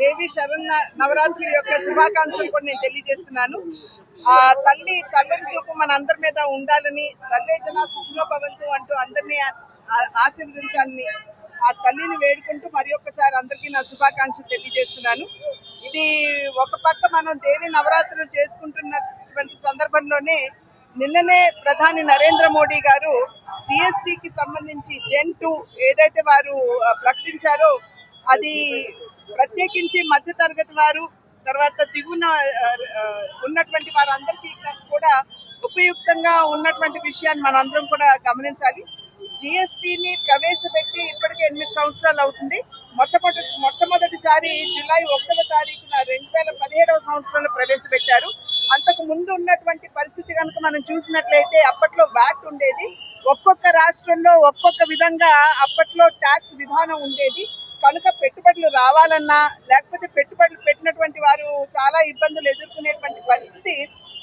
దేవి శరణ్ నవరాత్రుల యొక్క శుభాకాంక్షలు కూడా నేను తెలియజేస్తున్నాను. ఆ తల్లి చల్లని చూపు మన అందరి మీద ఉండాలని సర్వేజన జన భవంతు అంటూ అందరినీ ఆశీర్వదించాలని ఆ తల్లిని వేడుకుంటూ మరి ఒక్కసారి అందరికీ నా శుభాకాంక్షలు తెలియజేస్తున్నాను. ఇది ఒక పక్క మనం దేవి నవరాత్రులు చేసుకుంటున్నటువంటి సందర్భంలోనే నిన్ననే ప్రధాని నరేంద్ర మోడీ గారు జిఎస్టికి సంబంధించి జెన్ టూ ఏదైతే వారు ప్రకటించారో అది ప్రత్యేకించి మధ్య తరగతి వారు తర్వాత దిగున ఉన్నటువంటి వారందరికీ కూడా ఉపయుక్తంగా ఉన్నటువంటి విషయాన్ని మనందరం కూడా గమనించాలి. జిఎస్టీని ప్రవేశపెట్టి ఇప్పటికే ఎనిమిది సంవత్సరాలు అవుతుంది. మొట్టమొదటి మొట్టమొదటిసారి జూలై ఒకటవ తారీఖున రెండు వేల పదిహేడవ సంవత్సరంలో ప్రవేశపెట్టారు. అంతకు ముందు ఉన్నటువంటి పరిస్థితి కనుక మనం చూసినట్లయితే అప్పట్లో వ్యాట్ ఉండేది. ఒక్కొక్క రాష్ట్రంలో ఒక్కొక్క విధంగా అప్పట్లో ట్యాక్స్ విధానం ఉండేది. కనుక పెట్టుబడులు రావాలన్నా లేకపోతే పెట్టుబడులు పెట్టినటువంటి వారు చాలా ఇబ్బందులు ఎదుర్కొనేటువంటి పరిస్థితి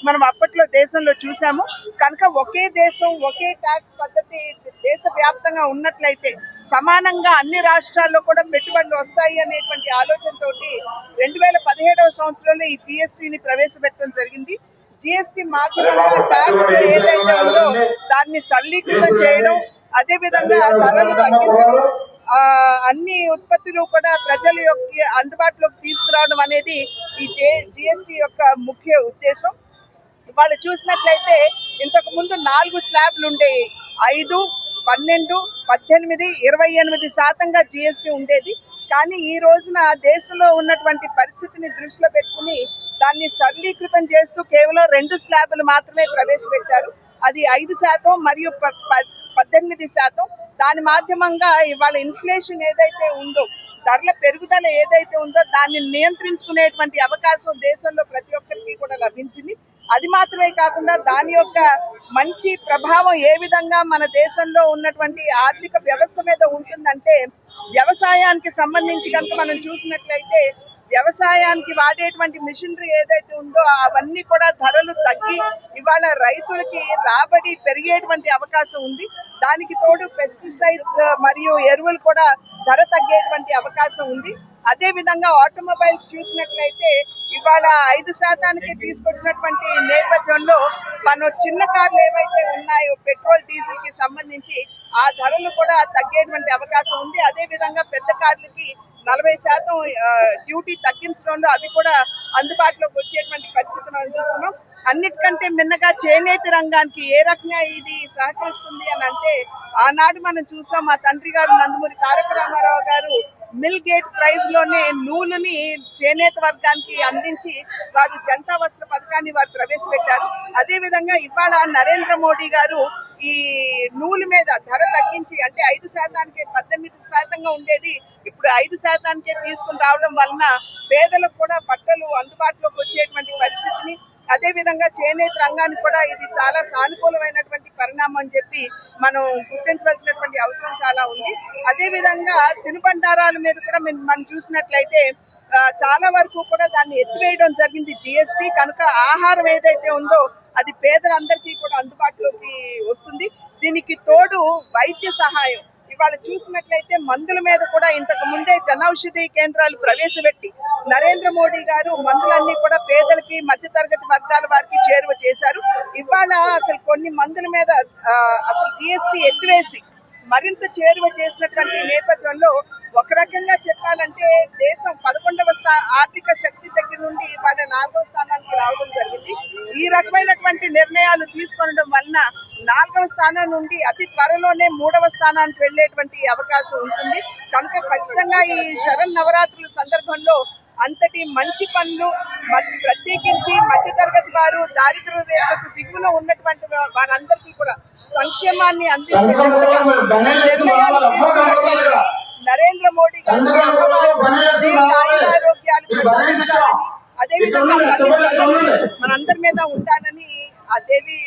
మనం అప్పట్లో దేశంలో చూసాము కనుక ఒకే దేశం ఒకే ట్యాక్స్ పద్ధతి దేశవ్యాప్తంగా ఉన్నట్లయితే సమానంగా అన్ని రాష్ట్రాల్లో కూడా పెట్టుబడులు వస్తాయి అనేటువంటి ఆలోచనతోటి రెండు వేల పదిహేడవ సంవత్సరంలో ఈ జిఎస్టీని ప్రవేశపెట్టడం జరిగింది. జిఎస్టి మాధ్యమంగా ట్యాక్స్ ఏదైతే ఉందో దాన్ని సరళీకృతం చేయడం అదే విధంగా ధరలు తగ్గించడం అన్ని ఉత్పత్తులు కూడా ప్రజల యొక్క అందుబాటులోకి తీసుకురావడం అనేది ఈ జిఎస్టి యొక్క ముఖ్య ఉద్దేశం. వాళ్ళు చూసినట్లయితే ఇంతకు ముందు నాలుగు స్లాబ్లు ఉండేవి. ఐదు పన్నెండు పద్దెనిమిది ఇరవై ఎనిమిది శాతంగా జిఎస్టి ఉండేది. కానీ ఈ రోజున దేశంలో ఉన్నటువంటి పరిస్థితిని దృష్టిలో పెట్టుకుని దాన్ని సరళీకృతం చేస్తూ కేవలం రెండు స్లాబులు మాత్రమే ప్రవేశపెట్టారు. అది ఐదు శాతం మరియు ప- పద్దెనిమిది శాతం. దాని మాధ్యమంగా ఇవాళ ఇన్ఫ్లేషన్ ఏదైతే ఉందో ధరల పెరుగుదల ఏదైతే ఉందో దాన్ని నియంత్రించుకునేటువంటి అవకాశం దేశంలో ప్రతి ఒక్కరికి కూడా లభించింది. అది మాత్రమే కాకుండా దాని యొక్క మంచి ప్రభావం ఏ విధంగా మన దేశంలో ఉన్నటువంటి ఆర్థిక వ్యవస్థ మీద ఉంటుందంటే వ్యవసాయానికి సంబంధించి కనుక మనం చూసినట్లయితే వ్యవసాయానికి వాడేటువంటి మిషనరీ ఏదైతే ఉందో అవన్నీ కూడా ధరలు తగ్గి ఇవాళ రైతులకి రాబడి పెరిగేటువంటి అవకాశం ఉంది. దానికి తోడు పెస్టిసైడ్స్ uh, మరియు ఎరువులు కూడా ధర తగ్గేటువంటి అవకాశం ఉంది. అదే విధంగా ఆటోమొబైల్స్ చూసినట్లయితే ఇవాళ ఐదు శాతానికి తీసుకొచ్చినటువంటి నేపథ్యంలో మన చిన్న కార్లు ఏవైతే ఉన్నాయో పెట్రోల్ డీజిల్కి సంబంధించి ఆ ధరలు కూడా తగ్గేటువంటి అవకాశం ఉంది. అదే విధంగా పెద్ద కార్లకి నలభై శాతం uh, డ్యూటీ తగ్గించడంలో అవి కూడా అందుబాటులోకి వచ్చేటువంటి పరిస్థితి మనం చూస్తున్నాం. అన్నిటికంటే మిన్నగా చేనేత రంగానికి ఏ రకంగా ఇది సహకరిస్తుంది అని అంటే ఆనాడు మనం చూసాం మా తండ్రి గారు నందమూరి తారక రామారావు గారు మిల్ గేట్ ప్రైజ్లోనే నూలుని చేనేత వర్గానికి అందించి వారు జనతా వస్త్ర పథకాన్ని వారు ప్రవేశపెట్టారు. అదే విధంగా ఇవాళ నరేంద్ర మోడీ గారు ఈ నూలు మీద ధర తగ్గించి అంటే ఐదు శాతానికి పద్దెనిమిది శాతంగా ఉండేది ఇప్పుడు ఐదు శాతానికే తీసుకుని రావడం వలన పేదలకు కూడా బట్టలు అందుబాటులోకి వచ్చేటువంటి పరిస్థితిని అదే విధంగా చేనేత రంగానికి కూడా ఇది చాలా సానుకూలమైనటువంటి పరిణామం అని చెప్పి మనం గుర్తించవలసినటువంటి అవసరం చాలా ఉంది. అదే విధంగా తినుబండారాల మీద కూడా మనం మనం చూసినట్లయితే చాలా వరకు కూడా దాన్ని ఎత్తివేయడం జరిగింది జిఎస్టి కనుక ఆహారం ఏదైతే ఉందో అది పేదలందరికీ కూడా అందుబాటులోకి వస్తుంది. దీనికి తోడు వైద్య సహాయం. ఇవాళ చూసినట్లయితే మందుల మీద కూడా ఇంతకు ముందే జనౌషధి కేంద్రాలు ప్రవేశపెట్టి నరేంద్ర మోడీ గారు మందులన్నీ కూడా పేదలకి మధ్యతరగతి వర్గాల వారికి చేరువ చేశారు. ఇవాళ అసలు కొన్ని మందుల మీద అసలు జిఎస్టి ఎత్తివేసి మరింత చేరువ చేసినటువంటి నేపథ్యంలో ఒక రకంగా చెప్పాలంటే దేశం పదకొండవ స్థా ఆర్థిక శక్తి దగ్గర నుండి వాళ్ళ నాలుగవ స్థానానికి రావడం జరిగింది. ఈ రకమైనటువంటి నిర్ణయాలు తీసుకోవడం వలన నాలుగవ స్థానం నుండి అతి త్వరలోనే మూడవ స్థానానికి వెళ్ళేటువంటి అవకాశం ఉంటుంది. కనుక ఖచ్చితంగా ఈ శరణ్ నవరాత్రుల సందర్భంలో అంతటి మంచి పనులు ప్రత్యేకించి మధ్యతరగతి వారు దారిద్ర్య రేఖకు దిగువన ఉన్నటువంటి వారందరికీ కూడా సంక్షేమాన్ని అందించే దిశగా నరేంద్ర మోడీ గారికి అమ్మవారు ఆయురారోగ్యాలు ప్రసాదించాలని అదేవిధంగా తల్లి మనందరి మీద ఉండాలని ఆ దేవి